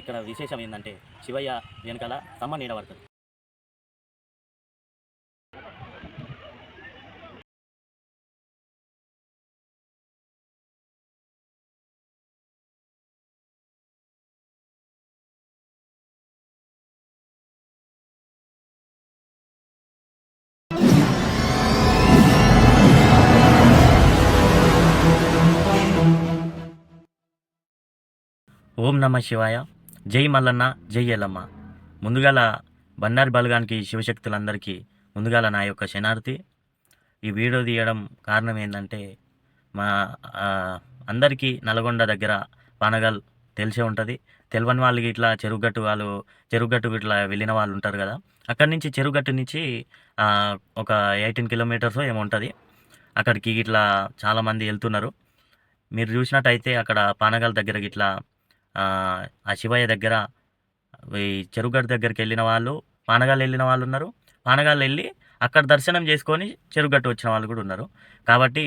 ఇక్కడ విశేషం ఏంటంటే శివయ్య వెనకాల సమ్మ నీడ పడుతుంది. ఓం నమ శివాయ. జై మల్లన్న జై ఎల్లమ్మ. ముందుగాల బండారి బలగానికి శివశక్తులందరికీ ముందుగాల నా యొక్క శనార్థి ఈ వీడియో తీయడం కారణం ఏంటంటే మా అందరికీ నల్గొండ దగ్గర పానగల్ తెలిసే ఉంటుంది. తెలియని వాళ్ళకి ఇట్లా చెరుగట్టు వాళ్ళు చెరుగట్టు ఇట్లా వెళ్ళిన వాళ్ళు ఉంటారు కదా. అక్కడి నుంచి చెరుగట్టు నుంచి ఒక ఎయిటీన్ కిలోమీటర్స్ ఏమో ఉంటుంది. అక్కడికి ఇట్లా చాలామంది వెళ్తున్నారు. మీరు చూసినట్టయితే అక్కడ పానగల్ దగ్గర ఇట్లా ఆ శివయ్య దగ్గర ఈ చెరుగడ్డ దగ్గరికి వెళ్ళిన వాళ్ళు పానగాళ్ళు వెళ్ళిన వాళ్ళు ఉన్నారు. పానగాళ్ళు వెళ్ళి అక్కడ దర్శనం చేసుకొని చెరుగట్టు వచ్చిన వాళ్ళు కూడా ఉన్నారు. కాబట్టి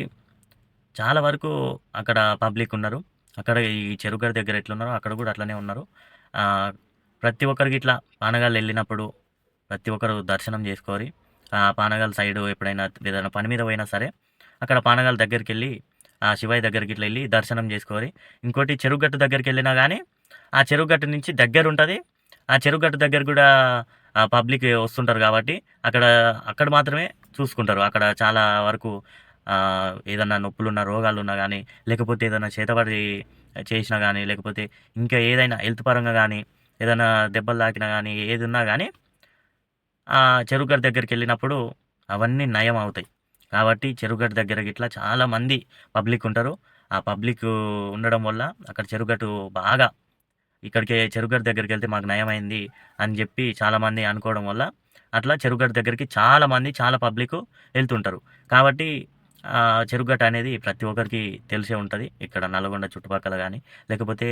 చాలా వరకు అక్కడ పబ్లిక్ ఉన్నారు. అక్కడ ఈ చెరుగడ్డ దగ్గర ఎట్లున్నారో అక్కడ కూడా అట్లనే ఉన్నారు. ప్రతి ఒక్కరికి ఇట్లా పానగాళ్ళు వెళ్ళినప్పుడు ప్రతి ఒక్కరు దర్శనం చేసుకోరి ఆ పానగాల సైడ్ ఎప్పుడైనా ఏదైనా పని మీద పోయినా సరే అక్కడ పానగాల దగ్గరికి వెళ్ళి శివయ్య దగ్గరికి ఇట్లా వెళ్ళి దర్శనం చేసుకోవాలి ఇంకోటి చెరుగట్టు దగ్గరికి వెళ్ళినా కానీ ఆ చెరుగట్టు నుంచి దగ్గర ఉంటుంది. ఆ చెరుగట్టు దగ్గర కూడా పబ్లిక్ వస్తుంటారు కాబట్టి అక్కడ అక్కడ మాత్రమే చూసుకుంటారు. అక్కడ చాలా వరకు ఆ, ఏదన్నా నొప్పులున్న రోగాలు ఉన్నా కానీ లేకపోతే ఏదైనా చేతబడి చేసినా కానీ లేకపోతే ఇంకా ఏదైనా హెల్త్ పరంగా కానీ ఏదైనా దెబ్బలు తాకినా కానీ ఏది ఉన్నా కానీ ఆ చెరుగట్టు దగ్గరికి వెళ్ళినప్పుడు అవన్నీ నయం అవుతాయి కాబట్టి చెరుగట్టు దగ్గర ఇట్లా చాలామంది పబ్లిక్ ఉంటారు. ఆ పబ్లిక్ ఉండడం వల్ల అక్కడ చెరుగట్టు బాగా ఇక్కడికి చెరుగట్టు దగ్గరికి వెళ్తే మాకు నయమైంది అని చెప్పి చాలామంది అనుకోవడం వల్ల అట్లా చెరుగట్టు దగ్గరికి చాలామంది చాలా పబ్లిక్ వెళ్తుంటారు. కాబట్టి ఆ చెరుగట్టు అనేది ప్రతి ఒక్కరికి తెలిసే ఉంటుంది. ఇక్కడ నల్గొండ చుట్టుపక్కల కానీ లేకపోతే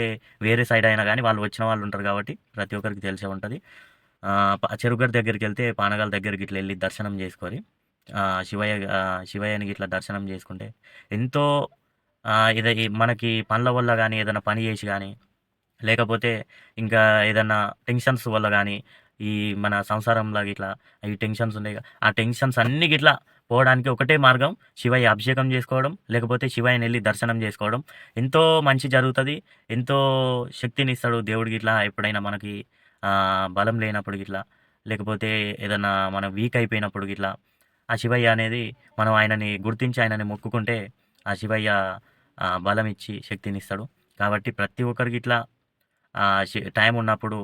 వేరే సైడ్ అయినా కానీ వాళ్ళు వచ్చిన వాళ్ళు ఉంటారు కాబట్టి ప్రతి ఒక్కరికి తెలిసే ఉంటుంది. చెరుగట్ చెరుగట్టు దగ్గరికి వెళ్తే పానగాల దగ్గరికి ఇట్లా వెళ్ళి దర్శనం చేసుకొని శివయ్య శివయ్యని శివయ్యనికి ఇట్లా దర్శనం చేసుకుంటే ఎంతో ఆ, ఇది మనకి పనుల వల్ల కానీ ఏదైనా పని చేసి కానీ లేకపోతే ఇంకా ఏదైనా టెన్షన్స్ వల్ల కానీ ఈ మన సంసారంలో ఇట్లా ఈ టెన్షన్స్ ఉన్నాయి ఆ టెన్షన్స్ అన్ని ఇట్లా పోవడానికి ఒకటే మార్గం శివయ్య అభిషేకం చేసుకోవడం లేకపోతే శివయ్యని వెళ్ళి దర్శనం చేసుకోవడం. ఎంతో మంచి జరుగుతుంది ఎంతో శక్తిని ఇస్తాడు దేవుడికి ఇట్లా ఎప్పుడైనా మనకి బలం లేనప్పుడు ఇట్లా లేకపోతే ఏదైనా మనం వీక్ అయిపోయినప్పుడు ఇట్లా ఆ శివయ్య అనేది మనం ఆయనని గుర్తించి ఆయనని మొక్కుకుంటే ఆ శివయ్య బలం ఇచ్చి శక్తిని ఇస్తాడు కాబట్టి ప్రతి ఒక్కరికి ఇట్లా టైం ఉన్నప్పుడు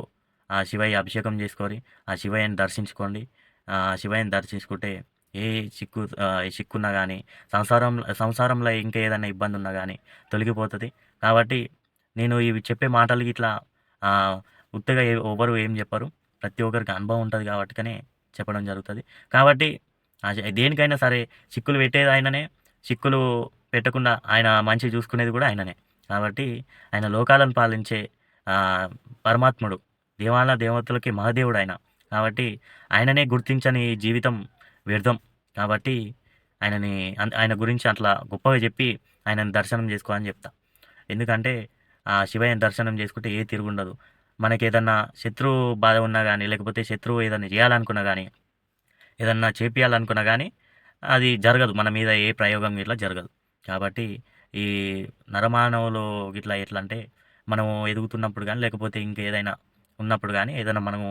ఆ శివయ్య అభిషేకం చేసుకొని ఆ శివయ్యని దర్శించుకోండి. ఆ శివయ్యని దర్శించుకుంటే ఏ చిక్కు చిక్కున్నా కానీ సంసారం సంసారంలో ఇంకా ఏదైనా ఇబ్బంది ఉన్నా కానీ తొలగిపోతుంది. కాబట్టి నేను ఇవి చెప్పే మాటలకి ఇట్లా ఉత్తగా ఎవరు ఏం చెప్పరు. ప్రతి ఒక్కరికి అనుభవం ఉంటుంది కాబట్టి కానీ చెప్పడం జరుగుతుంది. కాబట్టి దేనికైనా సరే చిక్కులు పెట్టేది ఆయననే. చిక్కులు పెట్టకుండా ఆయన మంచి చూసుకునేది కూడా ఆయననే. కాబట్టి ఆయన లోకాలను పాలించే పరమాత్ముడు దేవాల దేవతలకి మహాదేవుడు ఆయన. కాబట్టి ఆయననే గుర్తించని జీవితం వ్యర్థం. కాబట్టి ఆయనని ఆయన గురించి అట్లా గొప్పగా చెప్పి ఆయనని దర్శనం చేసుకో అని చెప్తా. ఎందుకంటే ఆ శివయ్యని దర్శనం చేసుకుంటే ఏ తిరుగుండదు. మనకి ఏదన్నా శత్రువు బాధ ఉన్నా కానీ లేకపోతే శత్రువు ఏదైనా చేయాలనుకున్నా కానీ ఏదన్నా చేపియాలనుకున్నా కానీ అది జరగదు. మన మీద ఏ ప్రయోగం ఇట్లా జరగదు. కాబట్టి ఈ నరమానవులు ఇట్లా ఎట్లా అంటే మనము ఎదుగుతున్నప్పుడు కానీ లేకపోతే ఇంకా ఏదైనా ఉన్నప్పుడు కానీ ఏదైనా మనము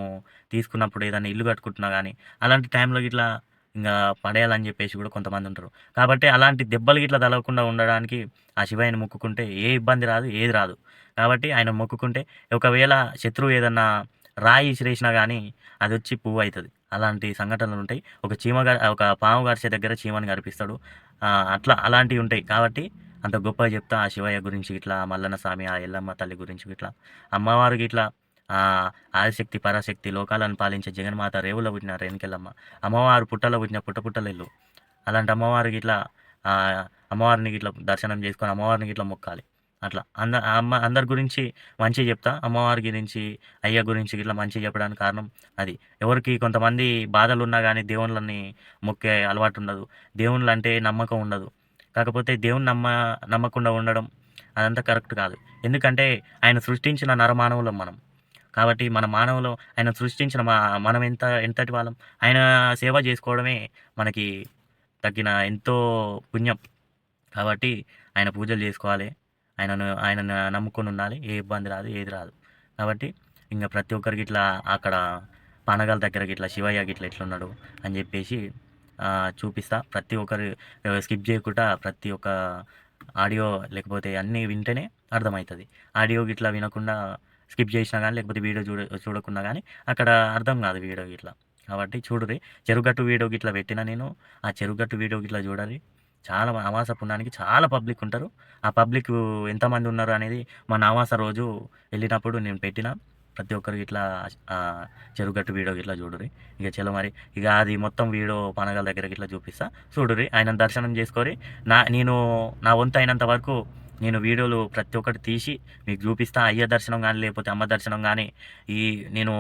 తీసుకున్నప్పుడు ఏదైనా ఇల్లు కట్టుకుంటున్నా కానీ అలాంటి టైంలో ఇట్లా ఇంకా పడేయాలని చెప్పేసి కూడా కొంతమంది ఉంటారు. కాబట్టి అలాంటి దెబ్బలు ఇట్లా తలవకుండా ఉండడానికి ఆ శివయ్యని మొక్కుకుంటే ఏ ఇబ్బంది రాదు ఏది రాదు. కాబట్టి ఆయన మొక్కుకుంటే ఒకవేళ శత్రువు ఏదన్నా రాయి విసిరేసినా కానీ అది వచ్చి పువ్వు అవుతుంది అలాంటి సంఘటనలు ఉంటాయి. ఒక చీమ ఒక పాము దగ్గర చీమని కనిపిస్తాడు అట్లా అలాంటివి ఉంటాయి. కాబట్టి అంత గొప్పగా చెప్తా ఆ శివయ్య గురించి ఇట్లా మల్లన్న స్వామి ఆ ఎల్లమ్మ తల్లి గురించి ఇట్లా. అమ్మవారికి ఇట్లా ఆదిశక్తి పరాశక్తి లోకాలను పాలించే జగన్మాత రేవులో పుట్టిన రేణుకెళ్ళమ్మ అమ్మవారు పుట్టలో పుట్టిన పుట్ట పుట్టలేళ్ళు అలాంటి అమ్మవారికి ఇట్లా అమ్మవారిని ఇట్లా దర్శనం చేసుకొని అమ్మవారిని ఇట్లా మొక్కాలి. అట్లా. అంద అమ్మ అందరి గురించి మంచిగా చెప్తా. అమ్మవారి గురించి అయ్య గురించి ఇట్లా మంచిగా చెప్పడానికి కారణం అది. ఎవరికి కొంతమంది బాధలు ఉన్నా కానీ దేవుళ్ళని మొక్కే అలవాటు ఉండదు. దేవుళ్ళు అంటే నమ్మకం ఉండదు. కాకపోతే దేవుని నమ్మ నమ్మకుండా ఉండడం అదంతా కరెక్ట్ కాదు. ఎందుకంటే ఆయన సృష్టించిన నరమానవులం మనం. కాబట్టి మన మానవులు ఆయన సృష్టించిన మా మనం ఎంత ఎంతటి వాళ్ళం ఆయన సేవ చేసుకోవడమే మనకి తగిన ఎంతో పుణ్యం. కాబట్టి ఆయన పూజలు చేసుకోవాలి. ఆయనను ఆయనను నమ్ముకొని ఉండాలి. ఏ ఇబ్బంది రాదు ఏది రాదు. కాబట్టి ఇంకా ప్రతి ఒక్కరికి ఇట్లా అక్కడ పానగాల దగ్గర ఇట్లా శివయ్య గిట్ల ఎట్లున్నాడు అని చెప్పేసి చూపిస్తా. ప్రతి ఒక్కరు స్కిప్ చేయకుండా ప్రతి ఒక్క ఆడియో లేకపోతే అన్నీ వింటేనే అర్థమవుతుంది. ఆడియో గిట్లా వినకుండా స్కిప్ చేసినా కానీ లేకపోతే వీడియో చూడ చూడకుండా కానీ అక్కడ అర్థం కాదు వీడియో గిట్లా. కాబట్టి చూడురి చెరుగట్టు వీడియో గిట్లా పెట్టిన నేను ఆ చెరుగట్టు వీడియో గిట్లా చూడాలి. చాలా అమాస పుణ్యానికి చాలా పబ్లిక్ ఉంటారు. ఆ పబ్లిక్ ఎంతమంది ఉన్నారు అనేది మన అమాస రోజు వెళ్ళినప్పుడు నేను పెట్టిన. ప్రతి ఒక్కరికి ఇట్లా చెరుగట్టు వీడియో ఇట్లా చూడురి ఇక చలో మరి ఇక అది మొత్తం వీడియో పనగల దగ్గరకి ఇట్లా చూపిస్తా. చూడురి ఆయన దర్శనం చేసుకొని నా నేను నా వంతు అయినంత వరకు నేను వీడియోలు ప్రతి ఒక్కటి తీసి మీకు చూపిస్తా. అయ్య దర్శనం కానీ లేకపోతే అమ్మ దర్శనం కానీ ఈ నేను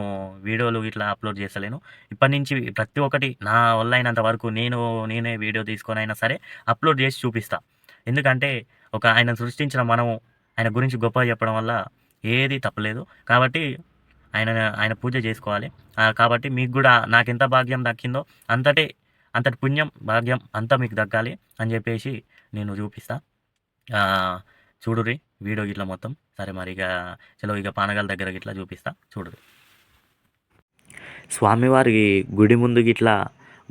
వీడియోలు ఇట్లా అప్లోడ్ చేస్తలేను. ఇప్పటి నుంచి ప్రతి ఒక్కటి నా వల్ల అయినంత వరకు నేను నేనే వీడియో తీసుకొని అయినా సరే అప్లోడ్ చేసి చూపిస్తా. ఎందుకంటే ఒక ఆయన సృష్టించిన మనం ఆయన గురించి గొప్ప చెప్పడం వల్ల ఏది తప్పలేదు. కాబట్టి ఆయన ఆయన పూజ చేసుకోవాలి. కాబట్టి మీకు కూడా నాకు ఎంత భాగ్యం దక్కిందో అంతటే అంతటి పుణ్యం భాగ్యం అంతా మీకు దక్కాలి అని చెప్పేసి నేను చూపిస్తాను ఆ, చూడురి వీడియో గిట్ల మొత్తం. సరే మరి ఇక చలో ఇక పానగాల దగ్గర గిట్ల చూపిస్తా. చూడురి స్వామివారి గుడి ముందు గిట్లా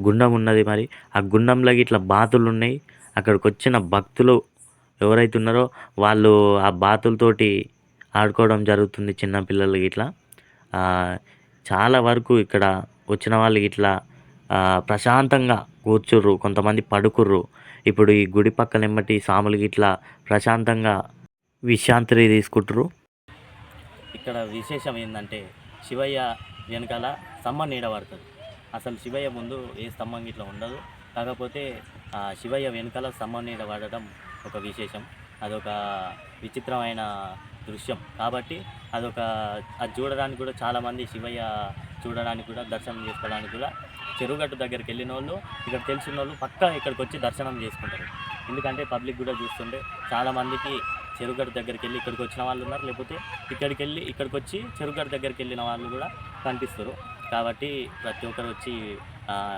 గుండం ఉన్నది మరి. ఆ గుండంలో గిట్ల బాతులు ఉన్నాయి అక్కడికి వచ్చిన భక్తులు ఎవరైతే ఉన్నారో వాళ్ళు ఆ బాతులతోటి ఆడుకోవడం జరుగుతుంది చిన్న పిల్లలు చాలా వరకు ఇక్కడ వచ్చిన వాళ్ళు ఇట్లా ప్రశాంతంగా కూర్చుర్రు. కొంతమంది పడుకుర్రు. ఇప్పుడు ఈ గుడి పక్కన ఎమ్మటి సాములు గిట్లా ప్రశాంతంగా విశ్రాంతి తీసుకుంటారు ఇక్కడ విశేషం ఏంటంటే శివయ్య వెనకాల స్తంభం నీడ పడుతుంది. అసలు శివయ్య ముందు ఏ స్తంభం ఇట్లా ఉండదు. కాకపోతే ఆ శివయ్య వెనకాల స్తంభం నీడ పడటం ఒక విశేషం. అదొక విచిత్రమైన దృశ్యం. కాబట్టి అదొక అది చూడడానికి కూడా చాలామంది శివయ్య చూడడానికి కూడా దర్శనం చేసుకోవడానికి కూడా చెరువుగట్టు దగ్గరికి వెళ్ళిన వాళ్ళు ఇక్కడ తెలిసిన వాళ్ళు పక్కా ఇక్కడికి వచ్చి దర్శనం చేసుకుంటారు. ఎందుకంటే పబ్లిక్ కూడా చూస్తుంటే చాలామందికి చెరువుగట్టు దగ్గరికి వెళ్ళి ఇక్కడికి వచ్చిన వాళ్ళు ఉన్నారు లేకపోతే ఇక్కడికి వెళ్ళి ఇక్కడికి వచ్చి చెరువుగట్టు దగ్గరికి వెళ్ళిన వాళ్ళు కూడా కనిపిస్తారు. కాబట్టి ప్రతి ఒక్కరు వచ్చి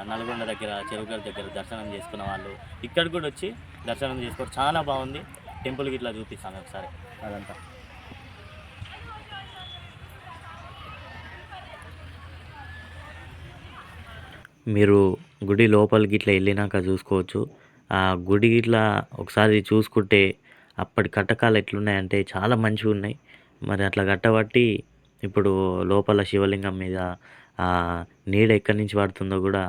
నల్గొండ దగ్గర చెరువుగట్టు దగ్గర దర్శనం చేసుకున్న వాళ్ళు ఇక్కడికి కూడా వచ్చి దర్శనం చేసుకోరు చాలా బాగుంది. టెంపుల్కి ఇట్లా చూపిస్తాను ఒకసారి. అదంతా. మీరు గుడి లోపలికి ఇట్లా వెళ్ళినాక చూసుకోవచ్చు. ఆ గుడి ఇట్లా ఒకసారి చూసుకుంటే అప్పటి కట్టకాలు ఎట్లున్నాయంటే చాలా మంచిగా ఉన్నాయి. మరి అట్లా కట్టబట్టి ఇప్పుడు లోపల శివలింగం మీద నీడ ఎక్కడి నుంచి పడుతుందో కూడా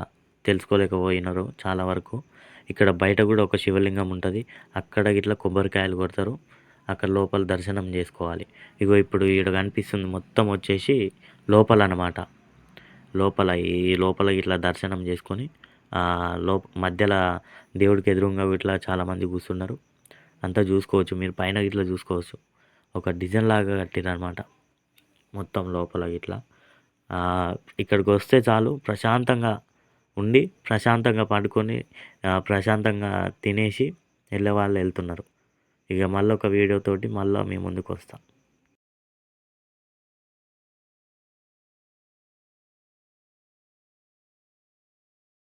తెలుసుకోలేకపోయినారు చాలా వరకు. ఇక్కడ బయట కూడా ఒక శివలింగం ఉంటుంది. అక్కడ ఇట్లా కొబ్బరికాయలు కొడతారు. అక్కడ లోపల దర్శనం చేసుకోవాలి. ఇగో ఇప్పుడు ఇక్కడ కనిపిస్తుంది మొత్తం వచ్చేసి లోపల అన్నమాట లోపల ఈ లోపల ఇట్లా దర్శనం చేసుకొని లో లోప మధ్యలో దేవుడికి ఎదురుగా ఇట్లా చాలామంది కూర్చున్నారు. అంతా చూసుకోవచ్చు. మీరు పైన ఇట్లా చూసుకోవచ్చు. ఒక డిజైన్ లాగా కట్టిరనమాట మొత్తం లోపల ఇట్లా. ఇక్కడికి వస్తే చాలు. ప్రశాంతంగా ఉండి ప్రశాంతంగా పడుకొని ప్రశాంతంగా తినేసి వెళ్ళే వాళ్ళు వెళ్తున్నారు. ఇక మళ్ళీ ఒక వీడియోతోటి మళ్ళీ మీ ముందుకు వస్తాం.